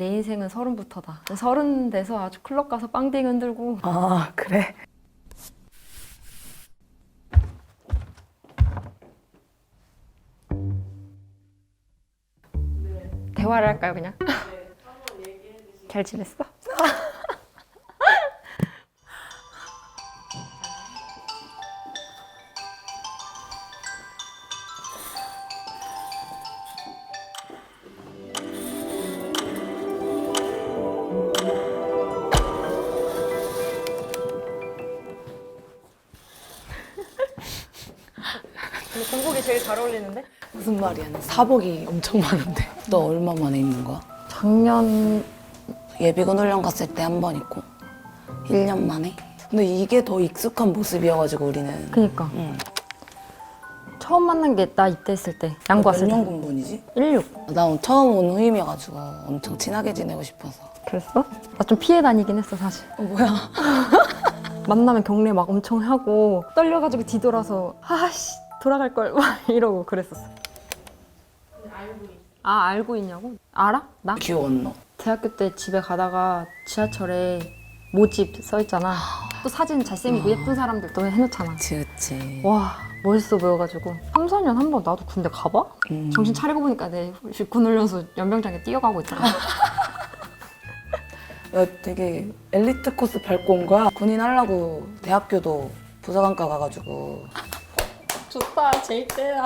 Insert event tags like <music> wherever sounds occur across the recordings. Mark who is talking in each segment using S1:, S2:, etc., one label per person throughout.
S1: 내 인생은 서른부터다. 서른 돼서 아주 클럽 가서 빵댕이 흔들고
S2: 아 그래?
S1: 대화를 할까요, 그냥? 잘 지냈어? 근데 공복이 제일 잘 어울리는데?
S2: 무슨 말이야? 나 사복이 엄청 많은데. 너 얼마 만에 입는 거야?
S1: 작년
S2: 예비군 훈련 갔을 때 한 번 입고 1년 만에. 근데 이게 더 익숙한 모습이어가지고 우리는.
S1: 그니까
S2: 응.
S1: 처음 만난 게나 이때 있을 때 양구 왔을
S2: 몇년
S1: 때
S2: 군분이지?
S1: 16.
S2: 나 처음 온 후임이어가지고 엄청 친하게 지내고 싶어서.
S1: 그랬어? 나 좀 피해 다니긴 했어 사실
S2: 어, 뭐야? <laughs>
S1: 만나면 경례 막 엄청 하고 떨려가지고 뒤돌아서 아씨 돌아갈 걸 막 <laughs> 이러고 그랬었어 아 알고 있냐고? 알아? 나?
S2: 나.
S1: 대학교 때 집에 가다가 지하철에 모집 써 있잖아 또 사진 잘생기고 예쁜 사람들도 해놓잖아
S2: 그치, 그치.
S1: 와 멋있어 보여가지고 3, 4년 한 번 나도 군대 가봐?
S2: 음.
S1: 정신 차리고 보니까 내 군 훈련소 연병장에 뛰어가고 있더라 <laughs>
S2: 야, 되게 엘리트 코스 밟고 온 거야. 군인 하려고 대학교도 부사관과 가가지고.
S1: 좋다 제일 때야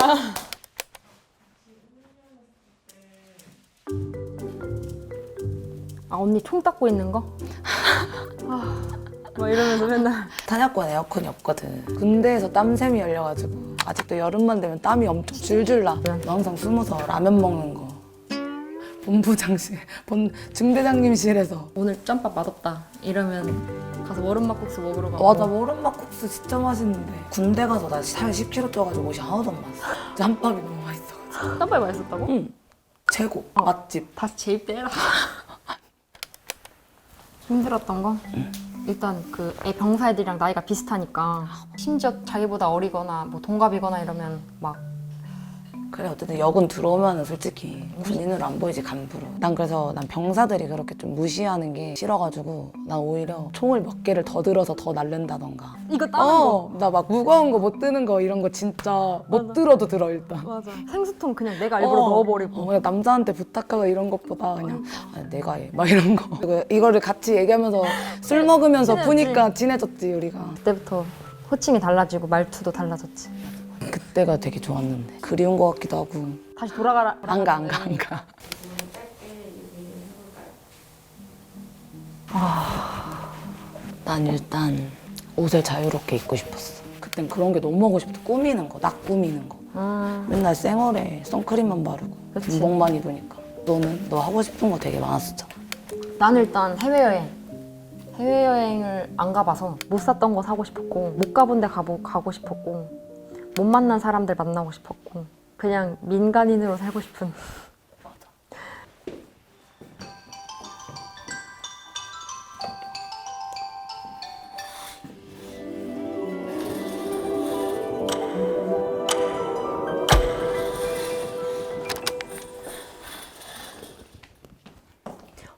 S1: 아 언니 총 닦고 있는 거? <laughs> 아막 이러면서 맨날
S2: 탄약관 에어컨이 없거든. 군대에서 땀샘이 열려가지고 아직도 여름만 되면 땀이 엄청 줄줄 나. 너 항상 숨어서 라면 먹는 거. 본부장실, 본 중대장님실에서.
S1: 오늘 짬밥 맛없다 이러면 가서 월음막국수 먹으러 가고
S2: 와, 나 머름막국수 진짜 맛있는데. 군대 가서 나 살 10kg 쪄가지고 옷이 하나도 안 맞았어. 짬밥이 너무 맛있어가지고.
S1: 짬밥이 맛있었다고?
S2: 응. 최고.
S1: 어.
S2: 맛집.
S1: 다시 빼라 <laughs> 힘들었던 거? 일단 그 애 병사 애들이랑 나이가 비슷하니까 심지어 자기보다 어리거나 뭐 동갑이거나 이러면 막
S2: 그래 어쨌든 여군 들어오면은 솔직히 군인으로 안 보이지 간부로. 난 그래서 난 병사들이 그렇게 좀 무시하는 게 싫어가지고 난 오히려 총을 몇 개를 더 들어서 더 날른다던가.
S1: 이거 따는 거.
S2: 어나 막 무거운 거 못 드는 거 이런 거 진짜 못
S1: 맞아.
S2: 들어도 들어 일단.
S1: 맞아. 생수통 그냥 내가 일부러
S2: 어,
S1: 넣어버리고.
S2: 어, 그냥 남자한테 부탁하고 이런 것보다 그냥 아, 내가 해. 막 이런 거. 그리고 이거를 같이 얘기하면서 술 먹으면서
S1: 친해졌지.
S2: 푸니까 친해졌지 우리가.
S1: 그때부터 호칭이 달라지고 말투도 달라졌지
S2: 그때가 되게 좋았는데 그리운 거 같기도 하고
S1: 다시 돌아가라
S2: 안 가 안 가 안 가. 난 일단 옷을 자유롭게 입고 싶었어. 그땐 그런 게 너무 하고 싶어. 꾸미는 거, 나 꾸미는 거.
S1: 음,
S2: 맨날 쌩얼에 선크림만 바르고
S1: 그치.
S2: 군복만 입으니까. 너는 너 하고 싶은 거 되게 많았었잖아.
S1: 나는 일단 해외여행 해외여행을 안 가봐서 못 샀던 거 사고 싶었고 못 가본 데 가보, 가고 싶었고 못 만난 사람들 만나고 싶었고 그냥 민간인으로 살고 싶은.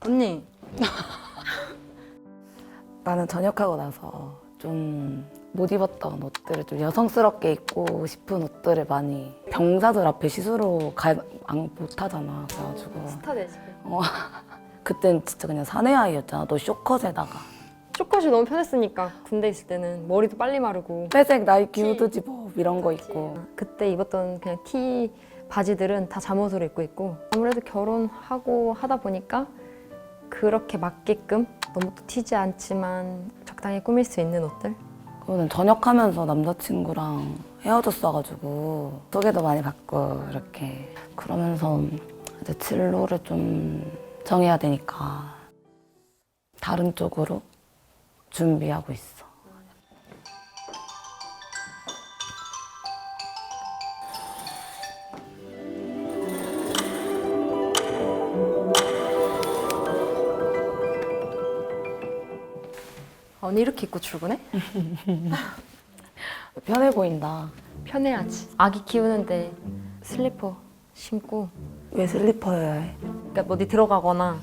S1: 언니.
S2: 나는 전역하고 나서 좀 못 입었던 옷들을 좀 여성스럽게 입고 싶은 옷들을 많이 병사들 앞에 시스루 가, 안, 못 하잖아. 그래가지고.
S1: 스타 되지
S2: 어, <laughs> 그땐 진짜 그냥 사내 아이였잖아. 너 쇼컷에다가.
S1: 쇼컷이 너무 편했으니까 군대 있을 때는 머리도 빨리 마르고
S2: 회색 나이키 후드 집업 이런 거 입고.
S1: 그때 입었던 그냥 티 바지들은 다 잠옷으로 입고 있고 아무래도 결혼하고 하다 보니까 그렇게 맞게끔 너무 또 튀지 않지만 적당히 꾸밀 수 있는 옷들
S2: 그거는 전역하면서 남자친구랑 헤어졌어가지고 소개도 많이 받고 이렇게 그러면서 이제 진로를 좀 정해야 되니까 다른 쪽으로 준비하고 있어.
S1: 언니 이렇게 입고 출근해? <laughs>
S2: 편해 보인다.
S1: 편해야지 아기 키우는데 슬리퍼 신고
S2: 왜 슬리퍼여야 해?
S1: 그러니까 뭐 어디 들어가거나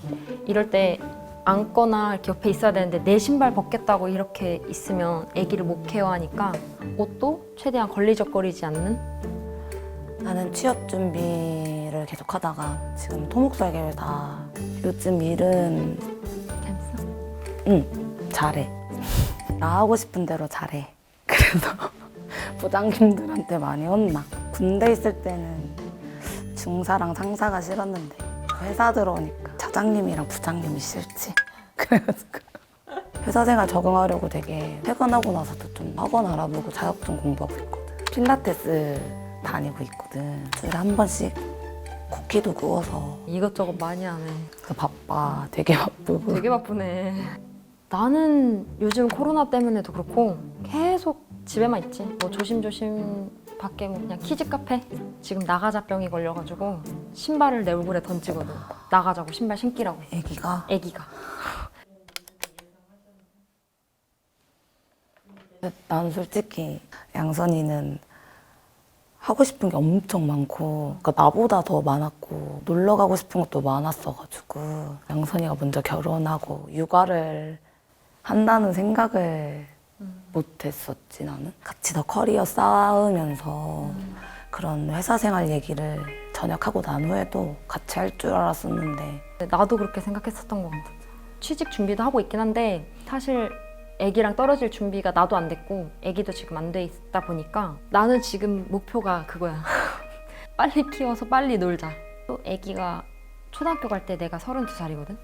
S1: 이럴 때 앉거나 이렇게 옆에 있어야 되는데 내 신발 벗겠다고 이렇게 있으면 아기를 못 케어하니까 옷도 최대한 걸리적거리지 않는
S2: 나는 취업 준비를 계속 하다가 지금 토목설계를 다 요즘 일은
S1: 재밌어?
S2: 응 잘해 나 하고 싶은 대로 잘해. <laughs> 그래서 부장님들한테 많이 혼나. 군대 있을 때는 중사랑 상사가 싫었는데 회사 들어오니까 차장님이랑 부장님이 싫지. <laughs> 그래가지고 회사 생활 적응하려고 되게 퇴근하고 나서도 좀 학원 알아보고 자격증 공부하고 있거든. 필라테스 다니고 있거든. 주일에 한 번씩 쿠키도 구워서
S1: 이것저것 많이 하네.
S2: 그 바빠. 되게 바쁘고.
S1: 되게 바쁘네. 나는 요즘 코로나 때문에도 그렇고 계속 집에만 있지. 뭐 조심조심 밖에 뭐 그냥 키즈 카페 지금 나가자병이 걸려가지고 신발을 내 얼굴에 던지거든. 나가자고 신발 신기라고.
S2: 애기가
S1: 애기가.
S2: 난 솔직히 양선이는 하고 싶은 게 엄청 많고 그러니까 나보다 더 많았고 놀러 가고 싶은 것도 많았어가지고 양선이가 먼저 결혼하고 육아를 한다는 생각을 못했었지 나는 같이 더 커리어 쌓으면서 그런 회사 생활 얘기를 전역하고 난 후에도 같이 할 줄 알았었는데
S1: 나도 그렇게 생각했었던 것 같아. 취직 준비도 하고 있긴 한데 사실 아기랑 떨어질 준비가 나도 안 됐고 아기도 지금 안 돼 있다 보니까 나는 지금 목표가 그거야. <laughs> 빨리 키워서 빨리 놀자. 또 아기가 초등학교 갈 때 내가 32살이거든.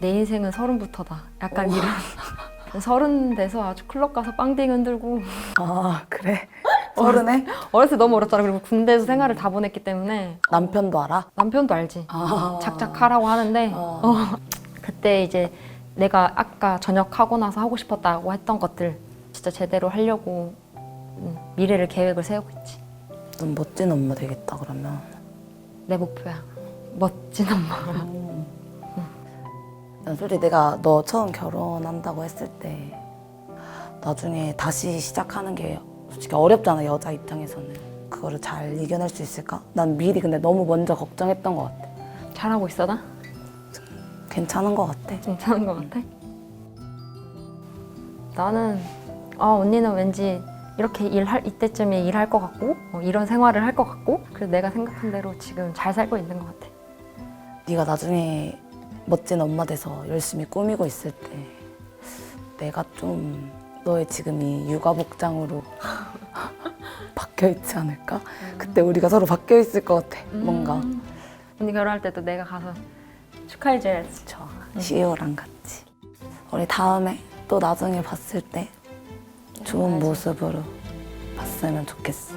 S1: 내 인생은 서른부터다. 약간 이런. <laughs> 서른 돼서 아주 클럽 가서 빵댕이 흔들고
S2: 아 그래 <laughs> 서른에
S1: 어렸을 때 너무 어렸잖아. 그리고 군대에서 생활을 다 보냈기 때문에
S2: 남편도 알아?
S1: 남편도 알지.
S2: 아.
S1: 작작하라고 하는데
S2: 어.
S1: 어, 그때 이제 내가 아까 전역하고 나서 하고 싶었다고 했던 것들 진짜 제대로 하려고 음, 미래를 계획을 세우고 있지.
S2: 넌 멋진 엄마 되겠다 그러면
S1: 내 목표야. 멋진 엄마.
S2: 난 솔직히 내가 너 처음 결혼한다고 했을 때 나중에 다시 시작하는 게 솔직히 어렵잖아 여자 입장에서는 그거를 잘 이겨낼 수 있을까? 난 미리 근데 너무 먼저 걱정했던 것 같아
S1: 잘하고 있어 나?
S2: 괜찮은 것 같아
S1: 괜찮은 것 같아? 나는 아 언니는 왠지 이렇게 일할 이때쯤에 일할 것 같고 어, 이런 생활을 할 것 같고 그래서 내가 생각한 대로 지금 잘 살고 있는 것 같아.
S2: 네가 나중에 멋진 엄마 돼서 열심히 꾸미고 있을 때 내가 좀 너의 지금 이 육아 복장으로 <laughs> 바뀌어 있지 않을까? 그때 우리가 서로 바뀌어 있을 것 같아 뭔가
S1: 음. 언니 결혼할 때도 내가 가서 축하해줘야지.
S2: 저 시우랑 같이 우리 다음에 또 나중에 봤을 때 좋은 모습으로 봤으면 좋겠어.